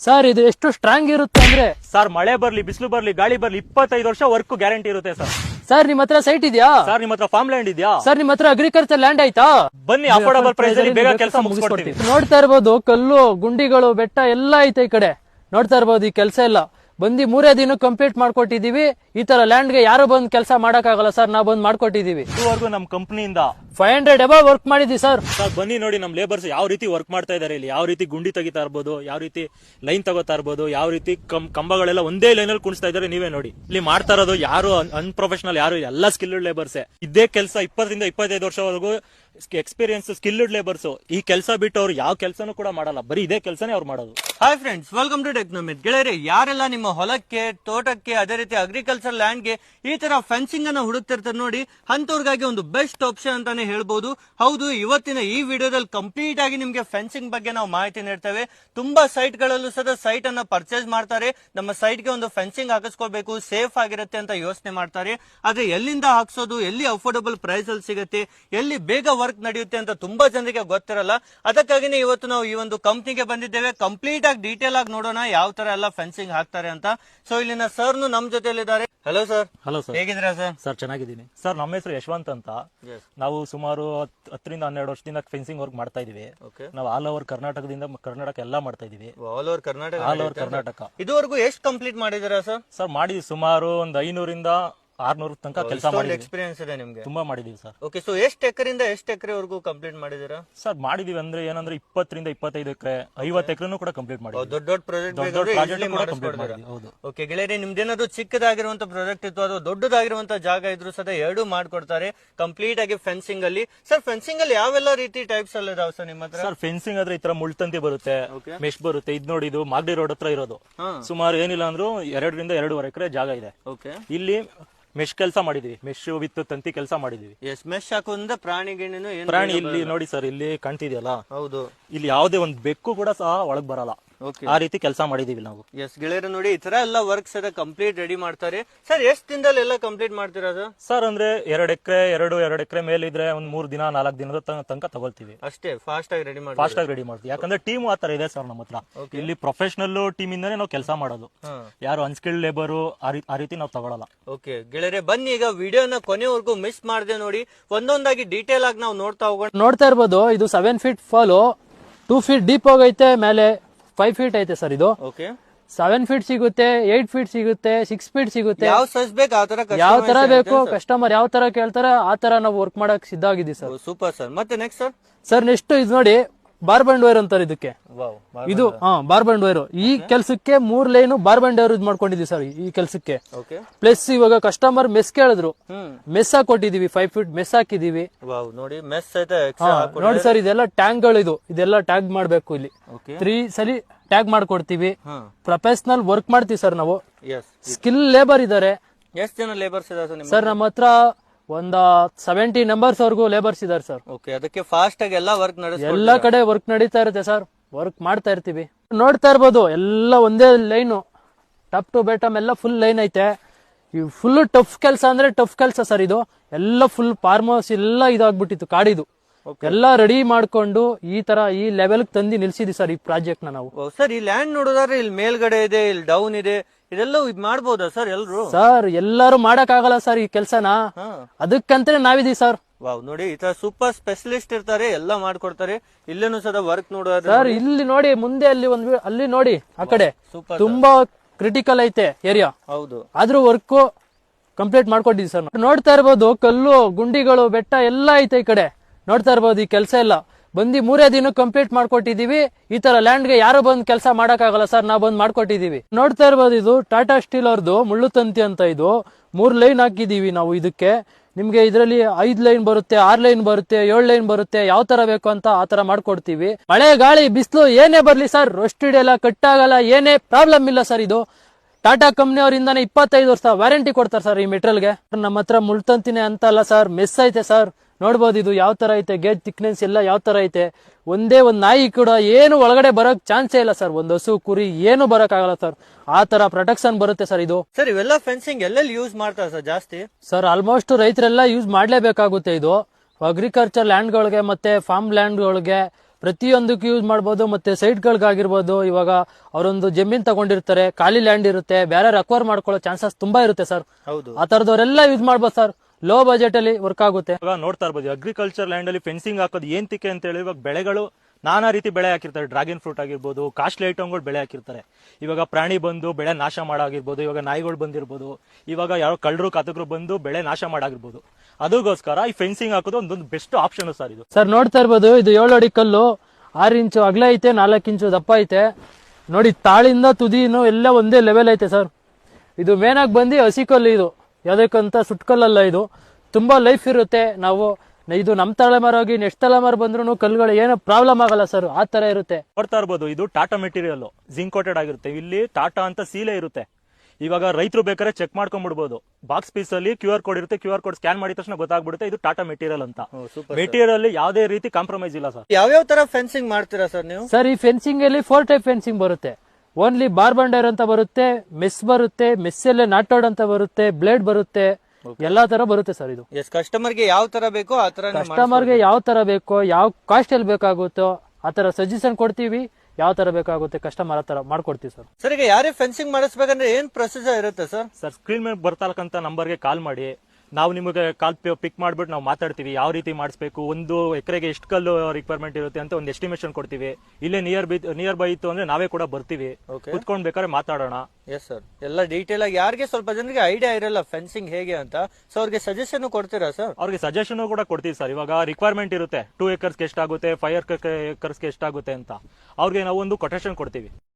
Sir ಇದು ಎಷ್ಟು strong ಇರುತ್ತೆ ಅಂದ್ರೆ? ಸರ್ ಮಳೆ ಬರ್ಲಿ ಬಿಸಿಲು ಬರ್ಲಿ ಗಾಳಿ ಬರ್ಲಿ ಇಪ್ಪತ್ತೈದು ವರ್ಷ ವರ್ಕ್ ಗ್ಯಾರಂಟಿ ಇರುತ್ತೆ ಸರ್ ಸರ್ ನಿಮ್ ಹತ್ರ ಸೈಟ್ ಇದೆಯಾ? ಸರ್ ನಿಮ್ ಹತ್ರ ಫಾರ್ಮ್ ಲ್ಯಾಂಡ್ ಇದೆಯಾ? ಸರ್ ನಿಮ್ ಹತ್ರ ಅಗ್ರಿಕಲ್ಚರ್ ಲ್ಯಾಂಡ್ ಆಯ್ತಾ? ಬನ್ನಿ ಅಫೋರ್ಡಬಲ್ ಪ್ರೈಸ್ ಅಲ್ಲಿ ಬೇಗ ಕೆಲಸ ಮುಗಿಸ್ಕೊಡ್ತೀವಿ ನೋಡ್ತಾ ಇರ್ಬೋದು ಕಲ್ಲು ಗುಂಡಿಗಳು ಬೆಟ್ಟ ಎಲ್ಲ ಐತೆ ಈ ಕಡೆ. ನೋಡ್ತಾ ಇರ್ಬೋದು ಈ ಕೆಲಸ ಎಲ್ಲ. ಬಂದು ಮೂರೇ ದಿನ ಕಂಪ್ಲೀಟ್ ಮಾಡ್ಕೊಟ್ಟಿದೀವಿ ಈ ತರ ಲ್ಯಾಂಡ್ಗೆ ಯಾರು ಬಂದು ಕೆಲಸ ಮಾಡಕ್ಕಾಗಲ್ಲ ಸರ್ ನಾವ್ ಬಂದು ಮಾಡ್ಕೊಟ್ಟಿದೀವಿ ಇದುವರೆಗೂ ನಮ್ಮ ಕಂಪನಿಯಿಂದ ಫೈವ್ ಹಂಡ್ರೆಡ್ ಎಬೋ ವರ್ಕ್ ಮಾಡಿದ್ವಿ ಸರ್. ಸರ್ ಬನ್ನಿ ನೋಡಿ ನಮ್ಮ ಲೇಬರ್ಸ್ ಯಾವ ರೀತಿ ವರ್ಕ್ ಮಾಡ್ತಾ ಇದಾರೆ ಇಲ್ಲಿ. ಯಾವ ರೀತಿ ಗುಂಡಿ ತೆಗಿತಾ ಇರ್ಬೋದು ಯಾವ ರೀತಿ ಲೈನ್ ತಗೋತಾ ಇರ್ಬೋದು ಯಾವ ರೀತಿ ಕಂ- ಕಂಬಗಳೆಲ್ಲ ಒಂದೇ ಲೈನ್ ಅಲ್ಲಿ ಕುಣಿಸ್ತಾ ಇದಾರೆ ನೀವೇ ನೋಡಿ. ಇಲ್ಲಿ ಮಾಡ್ತಾ ಇರೋದು ಯಾರು ಅನ್ಪ್ರೊಫೆಷನಲ್ ಯಾರು. ಎಲ್ಲ ಸ್ಕಿಲ್ಡ್ ಲೇಬರ್ಸ್ ಇದೇ ಕೆಲಸ ಇಪ್ಪತ್ತರಿಂದ ಇಪ್ಪತ್ತೈದು ವರ್ಷವರೆಗೂ ಎಕ್ಸ್ಪೀರಿಯನ್ಸ್ ಸ್ಕಿಲ್ಡ್ ಲೇಬರ್ಸ್ ಈ ಕೆಲಸ ಬಿಟ್ಟು ಅವ್ರು ಯಾವ ಕೆಲಸನೂ ಕೂಡ ಮಾಡಲ್ಲ. ಬರೀ ಇದೇ ಕೆಲಸನೇ ಅವ್ರು ಮಾಡೋದು. Hi friends welcome to Technomith ಗೆಳೆಯರೆ, ಯಾರೆಲ್ಲ ನಿಮ್ಮ ಹೊಲಕ್ಕೆ, ತೋಟಕ್ಕೆ, ಅದೇ ರೀತಿ ಅಗ್ರಿಕಲ್ಚರ್ ಲ್ಯಾಂಡ್ಗೆ ಈ ತರ ಫೆನ್ಸಿಂಗ್ ಅನ್ನ ಹುಡುಕ್ತಿರ್ತಾರೆ ನೋಡಿ ಅಂತವ್ರಿಗಾಗಿ ಒಂದು ಬೆಸ್ಟ್ ಆಪ್ಷನ್ ಅಂತಾನೆ ಹೇಳ್ಬಹುದು ಹೌದು, ಇವತ್ತಿನ ಈ ವಿಡಿಯೋದಲ್ಲಿ ಕಂಪ್ಲೀಟ್ ಆಗಿ ನಿಮ್ಗೆ ಫೆನ್ಸಿಂಗ್ ಬಗ್ಗೆ ನಾವು ಮಾಹಿತಿ ನೀಡ್ತೇವೆ ತುಂಬಾ ಸೈಟ್ ಗಳಲ್ಲೂ ಸಹ ಸೈಟ್ ಅನ್ನ ಪರ್ಚೇಸ್ ಮಾಡ್ತಾರೆ. ನಮ್ಮ ಸೈಟ್ಗೆ ಒಂದು ಫೆನ್ಸಿಂಗ್ ಹಾಕಿಸ್ಕೋಬೇಕು ಸೇಫ್ ಆಗಿರುತ್ತೆ ಅಂತ ಯೋಚನೆ ಮಾಡ್ತಾರೆ. ಆದ್ರೆ ಎಲ್ಲಿಂದ ಹಾಕ್ಸೋದು, ಎಲ್ಲಿ ಅಫೋರ್ಡಬಲ್ ಪ್ರೈಸ್ ಅಲ್ಲಿ ಸಿಗುತ್ತೆ, ಎಲ್ಲಿ ಬೇಗ ನಡೆಯುತ್ತೆ ಅಂತ ತುಂಬಾ ಜನರಿಗೆ ಗೊತ್ತಿರಲ್ಲ. ಅದಕ್ಕಾಗಿನೇ ಇವತ್ತು ನಾವು ಈ ಒಂದು ಕಂಪ್ನಿಗೆ ಬಂದಿದ್ದೇವೆ. ಕಂಪ್ಲೀಟ್ ಆಗಿ ಡೀಟೇಲ್ ಆಗಿ ನೋಡೋಣ ಯಾವ ತರ ಎಲ್ಲ ಫೆನ್ಸಿಂಗ್ ಹಾಕ್ತಾರೆ ಅಂತ. ಸೊ ಇಲ್ಲಿನ ಸರ್ನು ನಮ್ ಜೊತೆಲಿದ್ದಾರೆ ಹಲೋ ಸರ್ ಹಲೋ ಸರ್ ಹೇಗಿದ್ದೀರಾ ಸರ್ ಸರ್ ಚೆನ್ನಾಗಿದ್ದೀನಿ. ಸರ್ ನಮ್ಮ ಹೆಸರು ಯಶವಂತ್ ಅಂತ. ನಾವು ಸುಮಾರು ಹತ್- ಹತ್ತರಿಂದ ಹನ್ನೆರಡು ವರ್ಷದಿಂದ ಫೆನ್ಸಿಂಗ್ ವರ್ಕ್ ಮಾಡ್ತಾ ಇದೀವಿ ಓಕೆ ನಾವು ಆಲ್ ಓವರ್ ಕರ್ನಾಟಕದಿಂದ ಕರ್ನಾಟಕ ಎಲ್ಲ ಮಾಡ್ತಾ ಇದೀವಿ all over Karnataka all over Karnataka. ಇದುವರೆಗೂ ಎಷ್ಟು ಕಂಪ್ಲೀಟ್ ಮಾಡಿದಿರಾ ಸರ್ ಸರ್ ಮಾಡಿದ್ವಿ ಸುಮಾರು ಒಂದು ಐನೂರಿಂದ ಆರ್ನೂರ ತನಕ ಕೆಲಸ ಮಾಡಿದ್ವಿ. ಎಕ್ಸ್ಪೀರಿಯನ್ಸ್ ಇದೆ ನಿಮ್ಗೆ? ತುಂಬಾ ಮಾಡಿದೀವಿ ಸರ್. ಓಕೆ ಸೊ ಎಷ್ಟು ಎಕರೆಯಿಂದ ಎಷ್ಟು ಎಕರೆವರೆಗೂ ಕಂಪ್ಲೀಟ್ ಮಾಡಿದೀರಾ ಸರ್ ಮಾಡಿದೀವಿ ಅಂದ್ರೆ ಏನಂದ್ರೆ ಇಪ್ಪತ್ತರಿಂದ ಇಪ್ಪತ್ತೈದು ಎಕರೆ ಐವತ್ತು ಎಕರೆನೂ ಕೂಡ ಕಂಪ್ಲೀಟ್ ಮಾಡಿ ದೊಡ್ಡ ದೊಡ್ಡ ಪ್ರಾಜೆಕ್ಟ್ ಹೌದು. ಓಕೆ ಗೆಳೆಯರೆ ನಿಮ್ದೇನಾದ್ರು ಚಿಕ್ಕದಾಗಿರುವಂತ ಪ್ರಾಜೆಕ್ಟ್ ಇತ್ತು ಅಥವಾ ದೊಡ್ಡದಾಗಿರುವಂತ ಜಾಗ ಇದ್ರು ಸದಾ ಎರಡು ಮಾಡ್ಕೊಡ್ತಾರೆ. ಕಂಪ್ಲೀಟ್ ಆಗಿ ಫೆನ್ಸಿಂಗ್ ಅಲ್ಲಿ. ಸರ್ ಫೆನ್ಸಿಂಗ್ ಅಲ್ಲಿ ಯಾವೆಲ್ಲ ರೀತಿ ಟೈಪ್ಸ್ ಅಲ್ಲಿ ಇದಾವೆ ಸರ್ ನಿಮ್ಮ ಹತ್ರ? ಸರ್ ಫೆನ್ಸಿಂಗ್ ಆದ್ರೆ ಈ ತರ ಮುಳ್ತಂತಿ ಬರುತ್ತೆ ಮೆಶ್ ಬರುತ್ತೆ. ಇದ್ ನೋಡಿ ಇದು ಮಾಗಡಿ ರೋಡ್ ಹತ್ರ ಇರೋದು. ಸುಮಾರು ಏನಿಲ್ಲ ಅಂದ್ರೂ ಎರಡರಿಂದ ಎರಡೂವರೆ ಎಕರೆ ಜಾಗ ಇದೆ. ಓಕೆ ಇಲ್ಲಿ ಮೆಶ್ ಕೆಲಸ ಮಾಡಿದೀವಿ. ಮೆಶ್ ವಿತ್ ತಂತಿ ಕೆಲಸ ಮಾಡಿದೀವಿ. ಎಸ್ ಮೆಶ್ ಹಾಕೋದ್ರಿಂದ ಪ್ರಾಣಿ ಗಿಣಿನು ಏನು ಪ್ರಾಣಿ ಇಲ್ಲಿ ನೋಡಿ ಸರ್ ಇಲ್ಲಿ ಕಾಣ್ತಿದೆಯಲ್ಲ? ಹೌದು. ಇಲ್ಲಿ ಯಾವುದೇ ಒಂದು ಬೆಕ್ಕು ಕೂಡ ಸಹ ಒಳಗ್ ಬರಲ್ಲ. ಆ ರೀತಿ ಕೆಲಸ ಮಾಡಿದೀವಿ ನಾವು. ಎಸ್ ಗೆಳೆಯರು ನೋಡಿ ಈ ತರ ಎಲ್ಲ ವರ್ಕ್ಸ್ ಎಲ್ಲ ಕಂಪ್ಲೀಟ್ ರೆಡಿ ಮಾಡ್ತಾರೆ. ಸರ್ ಎಷ್ಟು ದಿನದಲ್ಲಿ ಎಲ್ಲ ಕಂಪ್ಲೀಟ್ ಮಾಡ್ತೀರಾ ಸರ್ ಸರ್ ಅಂದ್ರೆ ಎರಡ್ ಎಕರೆ ಎರಡು ಎರಡು ಎಕರೆ ಮೇಲೆ ಇದ್ರೆ ಒಂದ್ ಮೂರ್ ದಿನ ನಾಲ್ಕು ದಿನದ ತನ- ತನಕ ತಗೊಳ್ತೀವಿ. ಅಷ್ಟೇ ಫಾಸ್ಟ್ ಆಗಿ ರೆಡಿ ಮಾಡಿ ಫಾಸ್ಟ್ ಆಗಿ ರೆಡಿ ಮಾಡ್ತೀವಿ. ಯಾಕಂದ್ರೆ ಟೀಮ್ ಆ ತರ ಇದೆ ಸರ್ ನಮ್ಮ ಹತ್ರ. ಇಲ್ಲಿ ಪ್ರೊಫೆಷನಲ್ ಟೀಮ್ ಇಂದಾನೆ ನಾವು ಕೆಲಸ ಮಾಡೋದು. ಯಾರು ಅನ್ಸ್ಕಿಲ್ಡ್ ಲೇಬರು ಆ ರೀತಿ ನಾವು ತಗೊಳಲ್ಲ. ಓಕೆ ಗೆಳೆಯರೆ ಬನ್ನಿ ಈಗ ವಿಡಿಯೋನ ಕೊನೆವರೆಗೂ ಮಿಸ್ ಮಾಡದೆ ನೋಡಿ. ಒಂದೊಂದಾಗಿ ಡೀಟೇಲ್ ಆಗಿ ನಾವು ನೋಡ್ತಾ ಹೋಗೋಣ. ನೋಡ್ತಾ ಇರ್ಬೋದು ಇದು seven feet fall two feet deep ಹೋಗೈತೆ ಮೇಲೆ ಫೈವ್ ಫೀಟ್ ಐತೆ ಸರ್ ಇದು. ಓಕೆ ಸೆವೆನ್ ಫೀಟ್ ಸಿಗುತ್ತೆ ಏಟ್ ಫೀಟ್ ಸಿಗುತ್ತೆ ಸಿಕ್ಸ್ ಫೀಟ್ ಸಿಗುತ್ತೆ. ಯಾವ ಸೈಜ್ ಬೇಕು ಆ ತರ ಯಾವ ತರ ಬೇಕು ಕಸ್ಟಮರ್ ಯಾವ ತರ ಕೇಳ್ತಾರೆ ಆ ತರ ನಾವು ವರ್ಕ್ ಮಾಡಕ್ ಸಿದ್ಧ ಆಗಿದ್ದೀವಿ ಸರ್ ಸೂಪರ್ ಸರ್ ಮತ್ತೆ ನೆಕ್ಸ್ಟ್ ಸರ್ ಸರ್ ನೆಕ್ಸ್ಟ್ ಇದು ನೋಡಿ ಬಾರ್ಬಂಡ್ ವೈರ್ ಅಂತಾರೆ ಇದಕ್ಕೆ. ಇದು ಹಾ ಬಾರ್ಬಂಡ್ ವೈರ್ ಈ ಕೆಲ್ಸಕ್ಕೆ ಮೂರ್ ಲೈನ್ ಬಾರ್ಬಂಡ್ ವೈರ್ ಯೂಸ್ ಮಾಡ್ಕೊಂಡಿದೀವಿ ಸರ್ ಈ ಕೆಲ್ಸಕ್ಕೆ. ಪ್ಲಸ್ ಇವಾಗ ಕಸ್ಟಮರ್ ಮೆಸ್ ಕೇಳಿದ್ರು. ಮೆಸ್ ಹಾಕೊಟ್ಟಿದೀವಿ ಫೈವ್ ಫೀಟ್ ಮೆಸ್ ಹಾಕಿದೀವಿ ನೋಡಿ ಮೆಸ್ ನೋಡಿ ಸರ್ ಇದೆಲ್ಲ ಟ್ಯಾಂಕ್ಗಳು ಇದೆಲ್ಲ ಟ್ಯಾಗ್ ಮಾಡ್ಬೇಕು ಇಲ್ಲಿ. ತ್ರೀ ಸರಿ ಟ್ಯಾಗ್ ಮಾಡ್ಕೊಡ್ತೀವಿ. ಪ್ರೊಫೆಷನಲ್ ವರ್ಕ್ ಮಾಡ್ತೀವಿ ಸರ್ ನಾವು. ಸ್ಕಿಲ್ ಲೇಬರ್ ಇದಾರೆ. ಎಷ್ಟು ಜನ ಲೇಬರ್ಸ್ ಸರ್ ನಮ್ಮ ಹತ್ರ ಒಂದ ಸೆವೆಂಟಿ ನಂಬರ್ಸ್ ಅವ್ರಿಗೂ ಲೇಬರ್ಸ್ ಇದಾರೆ ಸರ್ ಓಕೆ ಅದಕ್ಕೆ ಫಾಸ್ಟ್ ಆಗಿ ಎಲ್ಲಾ ವರ್ಕ್ ನಡೆಸ ಎಲ್ಲಾ ಕಡೆ ವರ್ಕ್ ನಡೀತಾ ಇರುತ್ತೆ ಸರ್ ವರ್ಕ್ ಮಾಡ್ತಾ ಇರ್ತೀವಿ. ನೋಡ್ತಾ ಇರ್ಬೋದು ಎಲ್ಲ ಒಂದೇ ಲೈನು ಟಪ್ ಟು ಬೇಟಮ್ ಎಲ್ಲ ಫುಲ್ ಲೈನ್ ಐತೆ. ಈ ಫುಲ್ ಟಫ್ ಕೆಲಸ ಅಂದ್ರೆ ಟಫ್ ಕೆಲಸ ಸರ್ ಇದು. ಎಲ್ಲ ಫುಲ್ ಫಾರ್ಮರ್ಸ್ ಎಲ್ಲ ಇದಾಗ್ಬಿಟ್ಟಿತ್ತು ಕಾಡಿದು. ಎಲ್ಲ ರೆಡಿ ಮಾಡ್ಕೊಂಡು ಈ ತರ ಈ ಲೆವೆಲ್ ತಂದು ನಿಲ್ಸಿದ್ವಿ ಸರ್ ಈ ಪ್ರಾಜೆಕ್ಟ್ನ ನಾವು. ಸರ್ ಈ ಲ್ಯಾಂಡ್ ನೋಡೋದಾದ್ರೆ ಇಲ್ಲಿ ಮೇಲ್ಗಡೆ ಇದೆ ಇಲ್ಲಿ ಡೌನ್ ಇದೆ. ಇದೆಲ್ಲ ಇದ್ ಮಾಡ್ಬೋದಾ ಸರ್ ಎಲ್ರು? ಸರ್ ಎಲ್ಲಾರು ಮಾಡಕ್ ಆಗಲ್ಲ ಸರ್ ಈ ಕೆಲ್ಸನ. ಅದಕ್ಕಂತಾನೆ ನಾವಿದೀವಿ ಸರ್. ವಾವ್ ನೋಡಿ ಈ ತರ ಸೂಪರ್ ಸ್ಪೆಷಲಿಸ್ಟ್ ಇರ್ತಾರೆ ಎಲ್ಲ ಮಾಡ್ಕೊಡ್ತಾರೆ. ಇಲ್ಲೇನು ಸದಾ ವರ್ಕ್ ನೋಡೋದಾದ್ರೆ ಸರ್ ಇಲ್ಲಿ ನೋಡಿ ಮುಂದೆ ಅಲ್ಲಿ ಒಂದ್ ಅಲ್ಲಿ ನೋಡಿ ಆ ಕಡೆ. ಸೂಪರ್ ತುಂಬಾ ಕ್ರಿಟಿಕಲ್ ಐತೆ ಏರಿಯಾ ಹೌದು. ಆದ್ರೂ ವರ್ಕ್ ಕಂಪ್ಲೀಟ್ ಮಾಡ್ಕೊಟ್ಟಿದ್ವಿ ಸರ್. ನೋಡ್ತಾ ಇರ್ಬೋದು ಕಲ್ಲು ಗುಂಡಿಗಳು ಬೆಟ್ಟ ಎಲ್ಲ ಐತೆ ಈ ಕಡೆ. ನೋಡ್ತಾ ಇರ್ಬೋದು ಈ ಕೆಲಸ ಎಲ್ಲ. ಬಂದು ಮೂರೇ ದಿನ ಕಂಪ್ಲೀಟ್ ಮಾಡ್ಕೊಟ್ಟಿದೀವಿ ಈ ತರ ಲ್ಯಾಂಡ್ಗೆ ಯಾರು ಬಂದ್ ಕೆಲಸ ಮಾಡಕ್ಕಾಗಲ್ಲ ಸರ್, ನಾವು ಬಂದ್ ಮಾಡ್ಕೊಟ್ಟಿದೀವಿ ನೋಡ್ತಾ ಇರ್ಬೋದು ಇದು ಟಾಟಾ ಸ್ಟೀಲ್ ಅವ್ರದ್ದು ಮುಳ್ಳು ತಂತಿ ಅಂತ ಇದು. ಮೂರ್ ಲೈನ್ ಹಾಕಿದೀವಿ ನಾವು ಇದಕ್ಕೆ. ನಿಮ್ಗೆ ಇದರಲ್ಲಿ ಐದ್ ಲೈನ್ ಬರುತ್ತೆ, ಆರ್ ಲೈನ್ ಬರುತ್ತೆ, ಏಳ್ ಲೈನ್ ಬರುತ್ತೆ, ಯಾವ ತರ ಬೇಕು ಅಂತ ಆತರ ತರ ಮಾಡ್ಕೊಡ್ತೀವಿ. ಮಳೆ, ಗಾಳಿ, ಬಿಸಿಲು ಏನೇ ಬರ್ಲಿ ಸರ್ ರೊಸ್ಟ್ ಹಿಡಿಯಲ್ಲ ಆಗಲ್ಲ ಏನೇ ಪ್ರಾಬ್ಲಮ್ ಇಲ್ಲ ಸರ್ ಇದು. ಟಾಟಾ ಕಂಪ್ನಿ ಅವರಿಂದಾನೆ ಇಪ್ಪತ್ತೈದು ವರ್ಷ ವ್ಯಾರಂಟಿ ಕೊಡ್ತಾರೆ ಸರ್ ಈ ಮೆಟೀರಿಯಲ್ಗೆ ನಮ್ಮ ಹತ್ರ ಮುಳ್ತಂತಿನೇ ಅಂತ ಅಲ್ಲ ಸರ್ ಮೆಸ್ ಐತೆ ಸರ್. ನೋಡ್ಬೋದು ಇದು ಯಾವ ತರ ಐತೆ ಗೇಜ್ ಥಿಕ್ನೆಸ್ ಎಲ್ಲ ಯಾವ ತರ ಐತೆ. ಒಂದೇ ಒಂದು ನಾಯಿ ಕೂಡ ಏನು ಒಳಗಡೆ ಬರೋಕ್ ಚಾನ್ಸೇ ಇಲ್ಲ ಸರ್. ಒಂದು ಹಸು ಕುರಿ ಏನು ಬರಕ್ ಆಗಲ್ಲ ಸರ್. ಆ ತರ ಪ್ರೊಟೆಕ್ಷನ್ ಬರುತ್ತೆ ಸರ್ ಇದು. ಸರ್ ಇವೆಲ್ಲ ಫೆನ್ಸಿಂಗ್ ಎಲ್ಲೆಲ್ಲಿ ಯೂಸ್ ಮಾಡ್ತಾರೆ ಸರ್ ಜಾಸ್ತಿ? ಸರ್ ಆಲ್ಮೋಸ್ಟ್ ರೈತರೆಲ್ಲ ಯೂಸ್ ಮಾಡ್ಲೇಬೇಕಾಗುತ್ತೆ ಇದು. ಅಗ್ರಿಕಲ್ಚರ್ ಲ್ಯಾಂಡ್ಗಳಿಗೆ ಮತ್ತೆ ಫಾರ್ಮ್ ಲ್ಯಾಂಡ್ಗಳಿಗೆ ಪ್ರತಿಯೊಂದಕ್ಕೂ ಯೂಸ್ ಮಾಡ್ಬೋದು ಮತ್ತೆ ಸೈಟ್ಗಳಿಗಾಗಿರ್ಬೋದು ಇವಾಗ ಅವರೊಂದು ಜಮೀನ್ ತಗೊಂಡಿರ್ತಾರೆ ಖಾಲಿ ಲ್ಯಾಂಡ್ ಇರುತ್ತೆ ಬೇರೆ ಅಕ್ವೈರ್ ಮಾಡ್ಕೊಳ್ಳೋ ಚಾನ್ಸಸ್ ತುಂಬಾ ಇರುತ್ತೆ ಸರ್. ಹೌದು. ಆ ತರದವರೆಲ್ಲ ಯೂಸ್ ಮಾಡ್ಬೋದು ಸರ್. ಲೋ ಬಜೆಟ್ ಅಲ್ಲಿ ವರ್ಕ್ ಆಗುತ್ತೆ. ಇವಾಗ ನೋಡ್ತಾ ಇರ್ಬೋದು ಅಗ್ರಿಕಲ್ಚರ್ ಲ್ಯಾಂಡ್ ಅಲ್ಲಿ ಫೆನ್ಸಿಂಗ್ ಹಾಕೋದು ಏನ್ ತಿಕ್ಕೆ ಅಂತ ಹೇಳಿ ಇವಾಗ ಬೆಳೆಗಳು ನಾನಾ ರೀತಿ ಬೆಳೆ ಹಾಕಿರ್ತಾರೆ. ಡ್ರಾಗನ್ ಫ್ರೂಟ್ ಆಗಿರ್ಬೋದು ಕಾಸ್ಟ್ಲಿ ಐಟಮ್ಗಳು ಬೆಳೆ ಹಾಕಿರ್ತಾರೆ. ಇವಾಗ ಪ್ರಾಣಿ ಬಂದು ಬೆಳೆ ನಾಶ ಮಾಡಾಗಿರ್ಬೋದು ಇವಾಗ ನಾಯಿಗಳು ಬಂದಿರ್ಬೋದು ಇವಾಗ ಯಾವ ಕಳ್ಳರು ಕತಕರು ಬಂದು ಬೆಳೆ ನಾಶ ಮಾಡಾಗಿರ್ಬೋದು. ಅದಕ್ಕೋಸ್ಕರ ಈ ಫೆನ್ಸಿಂಗ್ ಹಾಕೋದು ಒಂದೊಂದು ಬೆಸ್ಟ್ ಆಪ್ಷನ್ ಸರ್ ಇದು. ಸರ್ ನೋಡ್ತಾ ಇರ್ಬೋದು ಇದು ಏಳು ಅಡಿ ಕಲ್ಲು ಆರು ಇಂಚು ಅಗಲ ಐತೆ ನಾಲ್ಕು ಇಂಚು ದಪ್ಪ ಐತೆ. ನೋಡಿ ತಾಳಿಂದ ತುದಿನೂ ಎಲ್ಲ ಒಂದೇ ಲೆವೆಲ್ ಐತೆ ಸರ್. ಇದು ಮೇನಾಗಿ ಬಂದು ಹಸಿ ಕಲ್ಲು ಇದು. ಯಾವುದಕ್ಕಂತ ಸುಟ್ಕಲ್ಲಲ್ಲ ಇದು. ತುಂಬಾ ಲೈಫ್ ಇರುತ್ತೆ. ನಾವು ಇದು ನಮ್ಮ ತಲೆಮಾರು ಹೋಗಿ ನೆಕ್ಸ್ಟ್ ತಲೆಮಾರು ಬಂದ್ರು ಕಲ್ಗಳು ಏನೋ ಪ್ರಾಬ್ಲಮ್ ಆಗಲ್ಲ ಸರ್ ಆ ತರ ಇರುತ್ತೆ. ನೋಡ್ತಾ ಇರ್ಬೋದು ಇದು ಟಾಟಾ ಮೆಟೀರಿಯಲ್ ಜಿಂಕ್ ಕೋಟೆಡ್ ಆಗಿರುತ್ತೆ. ಇಲ್ಲಿ ಟಾಟಾ ಅಂತ ಸೀಲೆ ಇರುತ್ತೆ. ಇವಾಗ ರೈತರು ಬೇಕಾದ್ರೆ ಚೆಕ್ ಮಾಡ್ಕೊಂಡ್ಬಿಡ್ಬೋದು. ಬಾಕ್ಸ್ ಪೀಸ್ ಅಲ್ಲಿ ಕ್ಯೂ ಆರ್ ಕೋಡ್ ಇರುತ್ತೆ. ಕ್ಯೂ ಆರ್ ಕೋಡ್ ಸ್ಕ್ಯಾನ್ ಮಾಡಿದ ತಕ್ಷಣ ಗೊತ್ತಾಗ್ಬಿಡುತ್ತೆ ಇದು ಟಾಟಾ ಮೆಟೀರಿಯಲ್ ಅಂತ. ಮೆಟೀರಿಯಲ್ ಅಲ್ಲಿ ಯಾವುದೇ ರೀತಿ ಕಾಂಪ್ರಮೈಸ್ ಇಲ್ಲ ಸರ್ ಯಾವ್ಯಾವ ತರ ಫೆನ್ಸಿಂಗ್ ಮಾಡ್ತೀರಾ ಸರ್ ನೀವು? ಸರ್ ಈ ಫೆನ್ಸಿಂಗ್ ಅಲ್ಲಿ ಫೋರ್ ಟೈಪ್ ಫೆನ್ಸಿಂಗ್ ಬರುತ್ತೆ. ಓನ್ಲಿ ಬಾರ್ಬಂಡರ್ ಅಂತ ಬರುತ್ತೆ ಮೆಸ್ ಬರುತ್ತೆ ಮೆಸ್ಸಲ್ಲೇ ನಾಟೋಡ್ ಅಂತ ಬರುತ್ತೆ ಬ್ಲೇಡ್ ಬರುತ್ತೆ ಎಲ್ಲಾ ತರ ಬರುತ್ತೆ ಸರ್ ಇದು. ಎಸ್ ಕಸ್ಟಮರ್ಗೆ ಯಾವ ತರ ಬೇಕೋ ಆ ತರ ಕಸ್ಟಮರ್ಗೆ ಯಾವ ತರ ಬೇಕೋ ಯಾವ ಕಾಸ್ಟ್ ಅಲ್ಲಿ ಬೇಕಾಗುತ್ತೋ ಆ ತರ ಸಜೆಷನ್ ಕೊಡ್ತೀವಿ ಯಾವ ತರ ಬೇಕಾಗುತ್ತೆ ಕಸ್ಟಮರ್ ಆ ತರ ಮಾಡ್ಕೊಡ್ತೀವಿ ಸರ್ ಸರ್ ಈಗ ಯಾರೇ ಫೆನ್ಸಿಂಗ್ ಮಾಡಿಸ್ಬೇಕಂದ್ರೆ ಏನ್ ಪ್ರೊಸೀಜರ್ ಇರುತ್ತೆ ಸರ್ ಸರ್ ಸ್ಕ್ರೀನ್ ಮೇಲೆ ಬರ್ತಕ್ಕಂಥ ನಂಬರ್ಗೆ ಕಾಲ್ ಮಾಡಿ. ನಾವು ನಿಮಗೆ ಕಾಲ್ ಪಿಕ್ ಮಾಡ್ಬಿಟ್ಟು ನಾವು ಮಾತಾಡ್ತೀವಿ. ಯಾವ ರೀತಿ ಮಾಡಿಸ್ಬೇಕು? ಒಂದು ಎಕರೆಗೆ ಎಷ್ಟು ಕಲ್ಲು ರಿಕ್ವೈರ್ಮೆಂಟ್ ಇರುತ್ತೆ ಅಂತ ಒಂದು ಎಸ್ಟಿಮೇಷನ್ ಕೊಡ್ತೀವಿ. ಇಲ್ಲೇ ನಿಯರ್ ಬೈ ನಿಯರ್ ಬೈ ಇತ್ತು ಅಂದ್ರೆ ನಾವೇ ಕೂಡ ಬರ್ತೀವಿ. ಕುತ್ಕೊಂಡ್ ಬೇಕಾದ್ರೆ ಮಾತಾಡೋಣ. ಎಸ್ ಸರ್ ಎಲ್ಲ ಡೀಟೇಲ್ ಆಗಿ ಯಾರಿಗೆ ಸ್ವಲ್ಪ ಜನರಿಗೆ ಐಡಿಯಾ ಇರಲ್ಲ ಫೆನ್ಸಿಂಗ್ ಹೇಗೆ ಅಂತ. ಸೊ ಅವ್ರಿಗೆ ಸಜೆಷನ್ ಕೊಡ್ತೀರಾ ಸರ್ ಅವ್ರಿಗೆ ಸಜೆಷನ್ ಕೂಡ ಕೊಡ್ತೀವಿ ಸರ್ ಇವಾಗ ರಿಕ್ವೈರ್ಮೆಂಟ್ ಇರುತ್ತೆ. ಟೂ ಏಕರ್ಸ್ಗೆ ಎಷ್ಟಾಗುತ್ತೆ? ಫೈವ್ ಏಕರ್ಸ್ಗೆ ಎಷ್ಟಾಗುತ್ತೆ ಅಂತ. ಅವ್ರಿಗೆ ನಾವು ಒಂದು ಕೊಟೇಶನ್ ಕೊಡ್ತೀವಿ.